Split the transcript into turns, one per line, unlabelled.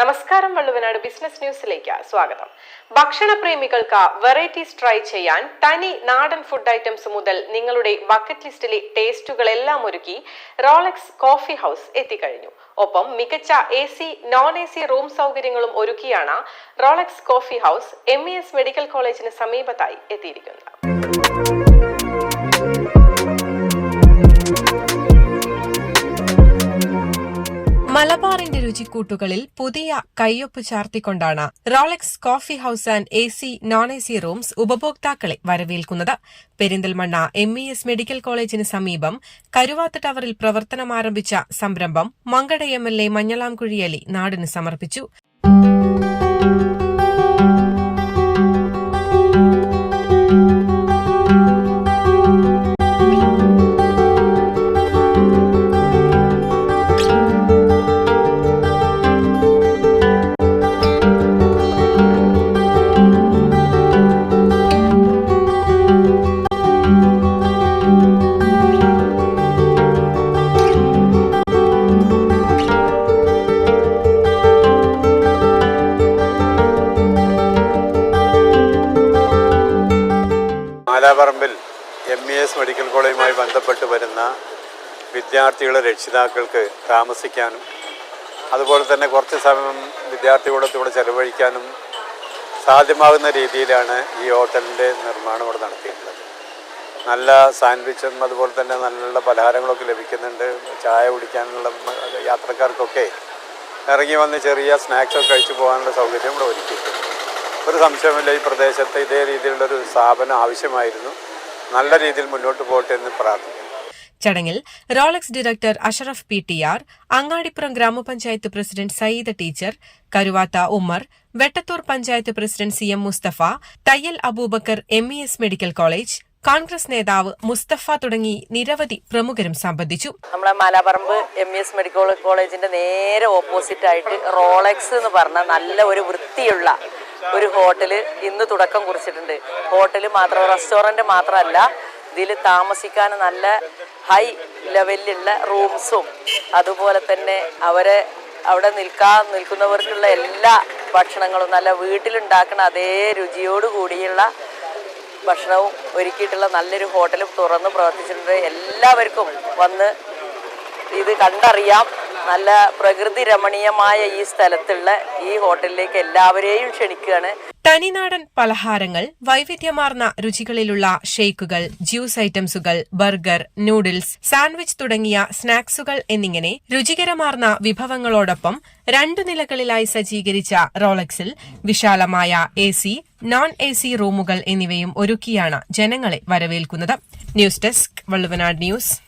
നമസ്കാരം വള്ളുവനാട് ബിസിനസ് ന്യൂസിലേക്ക് സ്വാഗതം. ഭക്ഷണപ്രേമികൾക്ക് വെറൈറ്റീസ് ട്രൈ ചെയ്യാൻ തനി നാടൻ ഫുഡ് ഐറ്റംസ് മുതൽ നിങ്ങളുടെ ബക്കറ്റ് ലിസ്റ്റിലെ ടേസ്റ്റുകളെല്ലാം ഒരുക്കി റോളക്സ് കോഫി ഹൗസ് എത്തിക്കഴിഞ്ഞു. ഒപ്പം മികച്ച A C non A C room സൗകര്യങ്ങളും ഒരുക്കിയാണ് Rolex coffee house M medical കോളേജിന് സമീപത്തായി എത്തിയിരിക്കുന്നത്. മലബാറിന്റെ രുചിക്കൂട്ടുകളിൽ പുതിയ കയ്യൊപ്പ് ചാർത്തിക്കൊണ്ടാണ് Rolex coffee house and A C non A C rooms ഉപഭോക്താക്കളെ വരവേൽക്കുന്നത്. Perinthalmanna M E S medical കോളേജിന് സമീപം കരുവാത്ത് ടവറിൽ പ്രവർത്തനമാരംഭിച്ച സംരംഭം Mankada M L A Manjalamkuzhi Ali നാടിന് സമർപ്പിച്ചു.
മാലാപറമ്പിൽ എം ഇ എസ് മെഡിക്കൽ കോളേജുമായി ബന്ധപ്പെട്ട് വരുന്ന വിദ്യാർത്ഥികളെ രക്ഷിതാക്കൾക്ക് താമസിക്കാനും അതുപോലെ തന്നെ കുറച്ച് സമയം വിദ്യാർത്ഥികളോടൊത്തുകൂടെ ചെലവഴിക്കാനും സാധ്യമാകുന്ന രീതിയിലാണ് ഈ ഹോട്ടലിന്റെ നിർമ്മാണം ഇവിടെ നടത്തിയിട്ടുള്ളത്. നല്ല സാൻഡ്വിച്ചും അതുപോലെ തന്നെ നല്ല പലഹാരങ്ങളൊക്കെ ലഭിക്കുന്നുണ്ട്. ചായ കുടിക്കാനുള്ള യാത്രക്കാർക്കൊക്കെ ഇറങ്ങി വന്ന് ചെറിയ സ്നാക്സൊക്കെ കഴിച്ചു പോകാനുള്ള സൗകര്യം ഇവിടെ ഒരുക്കിയിട്ടുണ്ട്. ഒരു സംശയമില്ല ഈ പ്രദേശത്ത് ഇതേ രീതിയിലുള്ള ഒരു സ്ഥാപനം ആവശ്യമായിരുന്നു. നല്ല രീതിയിൽ മുന്നോട്ട് പോകട്ടെ എന്ന് പ്രാർത്ഥിക്കുന്നു.
ചടങ്ങിൽ Rolex director Ashraf P T R Angadipuram ഗ്രാമപഞ്ചായത്ത് president Sayyid teacher Karuvath Ummer Vettathur panchayat president C M Mustafa Thayyil Aboobacker M E S medical college Congress നേതാവ് മുസ്തഫ തുടങ്ങി നിരവധി പ്രമുഖരും സംബന്ധിച്ചു.
നമ്മളെ മലപ്പറമ്പ് എം എസ് മെഡിക്കൽ കോളേജിന്റെ നേരെ ഓപ്പോസിറ്റ് ആയിട്ട് റോളക്സ് എന്ന് പറഞ്ഞ നല്ല ഒരു വൃത്തിയുള്ള ഒരു ഹോട്ടൽ ഇന്ന് തുടക്കം കുറിച്ചിട്ടുണ്ട്. ഹോട്ടൽ മാത്രം റെസ്റ്റോറന്റ് മാത്രമല്ല ഇതിൽ താമസിക്കാൻ നല്ല ഹൈ ലെവലിലുള്ള റൂംസും അതുപോലെ തന്നെ അവരെ അവിടെ നിൽക്കാൻ നിൽക്കുന്നവർക്കുള്ള എല്ലാ ഭക്ഷണങ്ങളും നല്ല വീട്ടിലുണ്ടാക്കുന്ന അതേ രുചിയോട് കൂടിയുള്ള ഭക്ഷണവും ഒരുക്കിയിട്ടുള്ള നല്ലൊരു ഹോട്ടലും തുറന്ന് പ്രവർത്തിച്ചിട്ടുണ്ട്. എല്ലാവർക്കും വന്ന് ഇത് കണ്ടറിയാം. നല്ല പ്രകൃതി രമണീയമായ ഈ സ്ഥലത്തുള്ള ഈ ഹോട്ടലിലേക്ക് എല്ലാവരെയും ക്ഷണിക്കുകയാണ്.
തനിനാടൻ പലഹാരങ്ങൾ വൈവിധ്യമാർന്ന രുചികളിലുള്ള ഷേക്കുകൾ ജ്യൂസ് ഐറ്റംസുകൾ ബർഗർ നൂഡിൽസ് സാൻഡ്വിച്ച് തുടങ്ങിയ സ്നാക്സുകൾ എന്നിങ്ങനെ രുചികരമാർന്ന വിഭവങ്ങളോടൊപ്പം രണ്ടു നിലകളിലായി സജ്ജീകരിച്ച റോളക്സിൽ വിശാലമായ A C non A C റൂമുകൾ എന്നിവയും ഒരുക്കിയാണ് ജനങ്ങളെ വരവേൽക്കുന്നത്. News desk Valluvanad news.